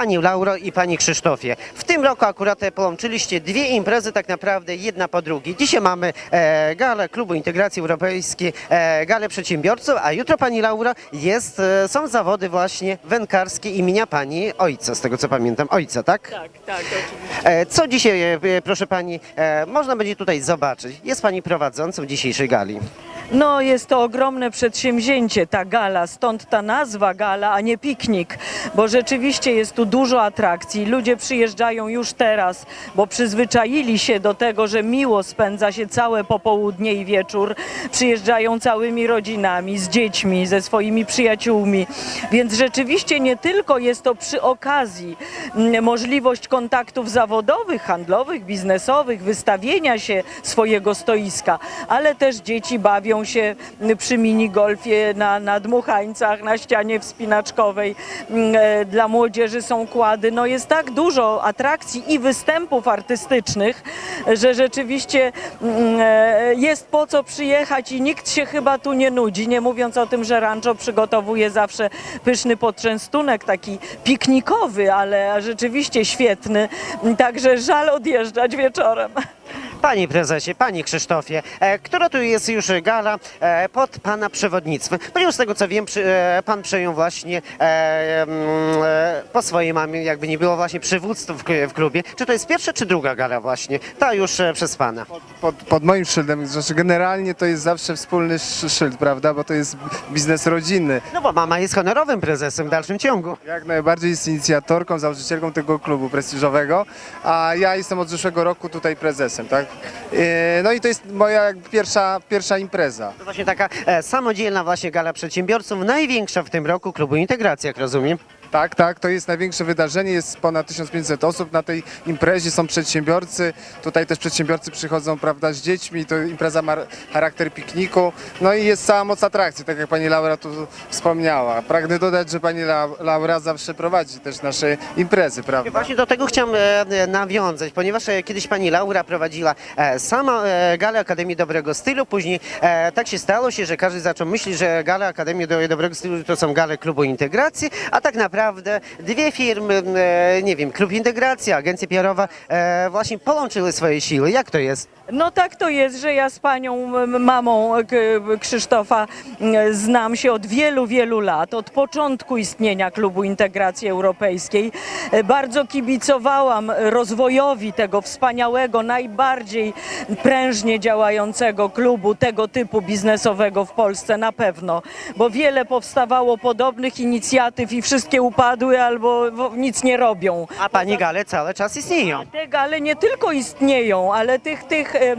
Pani Lauro i Pani Krzysztofie. W tym roku akurat połączyliście dwie imprezy tak naprawdę jedna po drugiej. Dzisiaj mamy e, galę Klubu Integracji Europejskiej, e, galę przedsiębiorców, a jutro Pani Lauro jest, e, są zawody właśnie wędkarskie imienia Pani ojca, z tego co pamiętam, ojca, tak? Tak, tak, oczywiście. E, Co dzisiaj, e, proszę Pani, e, można będzie tutaj zobaczyć? Jest Pani prowadzącą dzisiejszej gali. No jest to ogromne przedsięwzięcie, ta gala, stąd ta nazwa gala, a nie piknik, bo rzeczywiście jest tu dużo atrakcji. Ludzie przyjeżdżają już teraz, bo przyzwyczaili się do tego, że miło spędza się całe popołudnie i wieczór. Przyjeżdżają całymi rodzinami, z dziećmi, ze swoimi przyjaciółmi. Więc rzeczywiście nie tylko jest to przy okazji mm, możliwość kontaktów zawodowych, handlowych, biznesowych, wystawienia się swojego stoiska, ale też dzieci bawią się przy minigolfie na, na dmuchańcach, na ścianie wspinaczkowej. Mm, e, Dla młodzieży są kłady. No jest tak dużo atrakcji i występów artystycznych, że rzeczywiście mm, e, jest po co przyjechać i nikt się chyba tu nie nudzi. Nie mówiąc o tym, że Rancho przygotowuje zawsze pyszny poczęstunek, taki piknikowy, ale rzeczywiście świetny. Także żal odjeżdżać wieczorem. Panie prezesie, panie Krzysztofie, e, która tu jest już gala e, pod pana przewodnictwem? Ponieważ z tego co wiem, przy, e, pan przejął właśnie e, mm, e, po swojej mamie, jakby nie było właśnie przywództwo w, w klubie. Czy to jest pierwsza czy druga gala właśnie? Ta już e, przez pana. Pod, pod moim szyldem, znaczy generalnie to jest zawsze wspólny szy- szyld, prawda, bo to jest biznes rodzinny. No bo mama jest honorowym prezesem w dalszym ciągu. Jak najbardziej jest inicjatorką, założycielką tego klubu prestiżowego, a ja jestem od zeszłego roku tutaj prezesem, tak? E, No i to jest moja pierwsza, pierwsza impreza. To właśnie taka e, samodzielna właśnie gala przedsiębiorców, największa w tym roku klubu Integracji, jak rozumiem. Tak, tak, to jest największe wydarzenie, jest ponad 1500 osób na tej imprezie, są przedsiębiorcy, tutaj też przedsiębiorcy przychodzą, prawda, z dziećmi, to impreza ma charakter pikniku, no i jest cała moc atrakcji, tak jak pani Laura tu wspomniała. Pragnę dodać, że pani La- Laura zawsze prowadzi też nasze imprezy, prawda? Właśnie do tego chciałem e, nawiązać, ponieważ e, kiedyś pani Laura prowadziła e, sama galę Akademii Dobrego Stylu, później tak się stało się, że każdy zaczął myśleć, że gale Akademii Do- Dobrego Stylu to są gale klubu integracji, a tak naprawdę dwie firmy, e, nie wiem, klub integracji, agencja PR-owa e, właśnie połączyły swoje siły. Jak to jest? No tak to jest, że ja z panią mamą Krzysztofa znam się od wielu, wielu lat, od początku istnienia Klubu Integracji Europejskiej. E, Bardzo kibicowałam rozwojowi tego wspaniałego, najbardziej prężnie działającego klubu tego typu biznesowego w Polsce na pewno, bo wiele powstawało podobnych inicjatyw i wszystkie upadły albo nic nie robią. A pani gale cały czas istnieją. Te gale nie tylko istnieją, ale tych, tych e, e,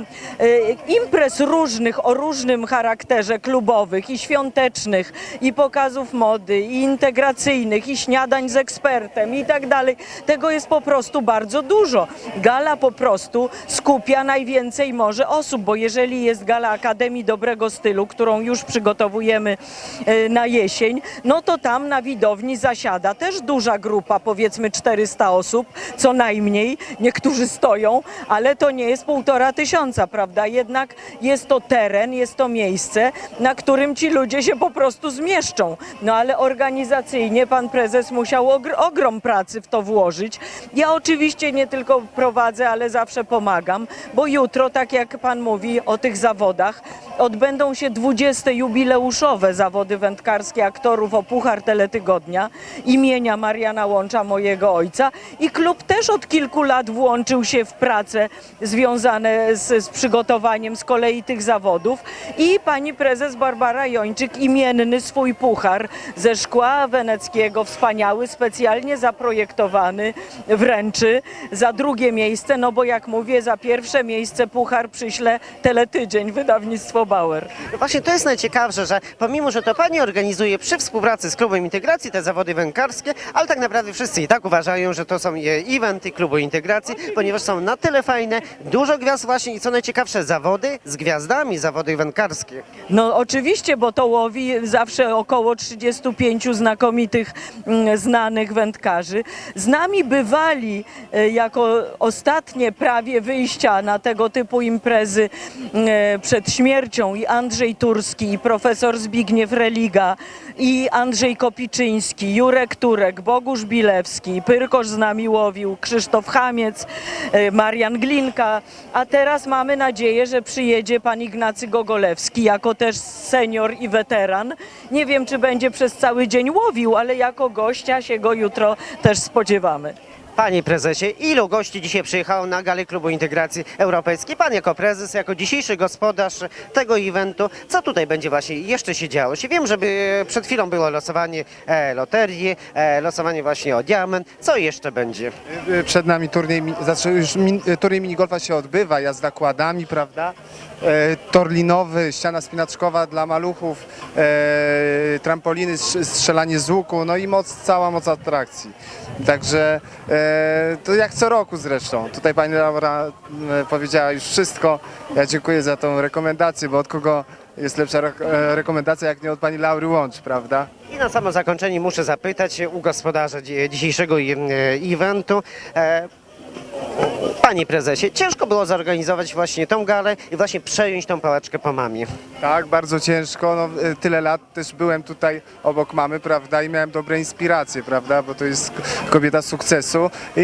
imprez różnych, o różnym charakterze klubowych i świątecznych, i pokazów mody, i integracyjnych, i śniadań z ekspertem i tak dalej. Tego jest po prostu bardzo dużo. Gala po prostu skupia najwięcej może osób, bo jeżeli jest gala Akademii Dobrego Stylu, którą już przygotowujemy e, na jesień, no to tam na widowni zasiada też duża grupa, powiedzmy 400 osób, co najmniej. Niektórzy stoją, ale to nie jest półtora tysiąca, prawda? Jednak jest to teren, jest to miejsce, na którym ci ludzie się po prostu zmieszczą. No ale organizacyjnie pan prezes musiał ogr- ogrom pracy w to włożyć. Ja oczywiście nie tylko prowadzę, ale zawsze pomagam, bo jutro, tak jak pan mówi o tych zawodach, odbędą się 20 jubileuszowe zawody wędkarskie aktorów o Puchar Teletygodnia imienia Mariana Łącza, mojego ojca. I klub też od kilku lat włączył się w prace związane z, z przygotowaniem z kolei tych zawodów. I pani prezes Barbara Jończyk imienny swój puchar ze szkła weneckiego, wspaniały, specjalnie zaprojektowany, wręczy za drugie miejsce, no bo jak mówię, za pierwsze miejsce puchar przyśle Teletydzień, wydawnictwo Bauer. No Właśnie to jest najciekawsze, że pomimo, że to pani organizuje przy współpracy z klubem integracji te zawody wędkarskie, ale tak naprawdę wszyscy i tak uważają, że to są e, eventy klubu integracji, ponieważ są na tyle fajne, dużo gwiazd właśnie i co najciekawsze, zawody z gwiazdami, zawody wędkarskie. No oczywiście, bo to łowi zawsze około 35 znakomitych, mm, znanych wędkarzy. Z nami bywali e, jako ostatnie prawie wyjścia na tego typu imprezy e, przed śmiercią i Andrzej Turski, i profesor Zbigniew Religa, i Andrzej Kopiczyński, Jurek Turek, Bogusz Bilewski, Pyrkosz z nami łowił, Krzysztof Chamiec, e, Marian Glinka, a teraz mamy nadzieję, że przyjedzie pan Ignacy Gogolewski jako też senior i weteran. Nie wiem, czy będzie przez cały dzień łowił, ale jako gościa się go jutro też spodziewamy. Panie prezesie, ilu gości dzisiaj przyjechało na galę Klubu Integracji Europejskiej? Pan jako prezes, jako dzisiejszy gospodarz tego eventu, co tutaj będzie właśnie jeszcze się działo? Się wiem, żeby przed chwilą było losowanie e, loterii, e, losowanie właśnie o diament. Co jeszcze będzie? Y, Przed nami turniej, znaczy już min, y, turniej minigolfa się odbywa, jazda kładami, prawda? E, ściana spinaczkowa dla maluchów, e, trampoliny, strz- strzelanie z łuku, no i moc, cała moc atrakcji. Także e, to jak co roku zresztą. Tutaj pani Laura e, powiedziała już wszystko. Ja dziękuję za tą rekomendację, bo od kogo jest lepsza re- e, rekomendacja jak nie od pani Laury Łącz, prawda? I na samo zakończenie muszę zapytać u gospodarza dzi- dzisiejszego e, eventu. Panie prezesie, ciężko było zorganizować właśnie tą galę i właśnie przejąć tą pałeczkę po mamie. Tak, bardzo ciężko. No, y, tyle lat też byłem tutaj obok mamy, prawda, i miałem dobre inspiracje, prawda, bo to jest kobieta sukcesu i,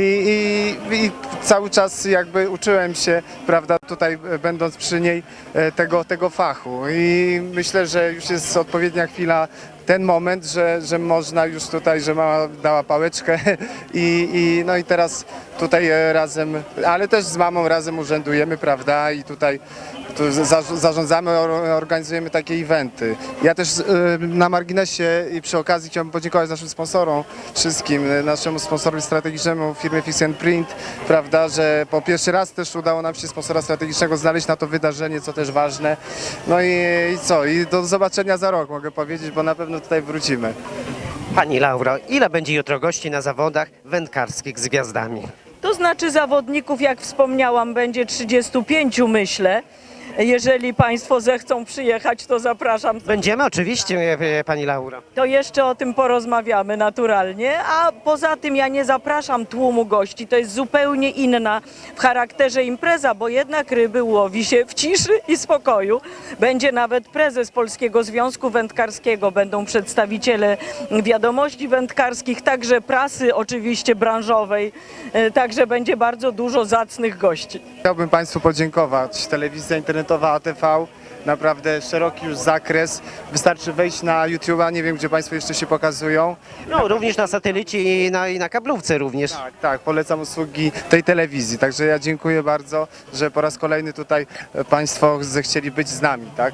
i, i cały czas jakby uczyłem się, prawda, tutaj będąc przy niej e, tego, tego fachu i myślę, że już jest odpowiednia chwila ten moment, że, że można już tutaj, że mama dała pałeczkę i, i no i teraz tutaj e, razem, ale też z mamą razem urzędujemy, prawda, i tutaj tu za, zarządzamy, or- organizujemy takie eventy. Ja też y, na marginesie i przy okazji chciałbym podziękować naszym sponsorom, wszystkim, y, naszemu sponsorowi strategicznemu, firmie Fix Print, prawda, że po pierwszy raz też udało nam się sponsora strategicznego znaleźć na to wydarzenie, co też ważne. No i, i co, i do zobaczenia za rok mogę powiedzieć, bo na pewno tutaj wrócimy. Pani Lauro, ile będzie jutro gości na zawodach wędkarskich z gwiazdami? To znaczy zawodników, jak wspomniałam, będzie 35 myślę. Jeżeli Państwo zechcą przyjechać, to zapraszam. Będziemy oczywiście, Pani Lauro. To jeszcze o tym porozmawiamy naturalnie, a poza tym ja nie zapraszam tłumu gości. To jest zupełnie inna w charakterze impreza, bo jednak ryby łowi się w ciszy i spokoju. Będzie nawet prezes Polskiego Związku Wędkarskiego, będą przedstawiciele wiadomości wędkarskich, także prasy oczywiście branżowej, e, także będzie bardzo dużo zacnych gości. Chciałbym Państwu podziękować. Telewizja internetowa ATV, naprawdę szeroki już zakres. Wystarczy wejść na YouTube'a, nie wiem gdzie Państwo jeszcze się pokazują. No, również na satelicie i na, i na kablówce również. Tak, tak, polecam usługi tej telewizji. Także ja dziękuję bardzo, że po raz kolejny tutaj Państwo zechcieli być z nami, tak?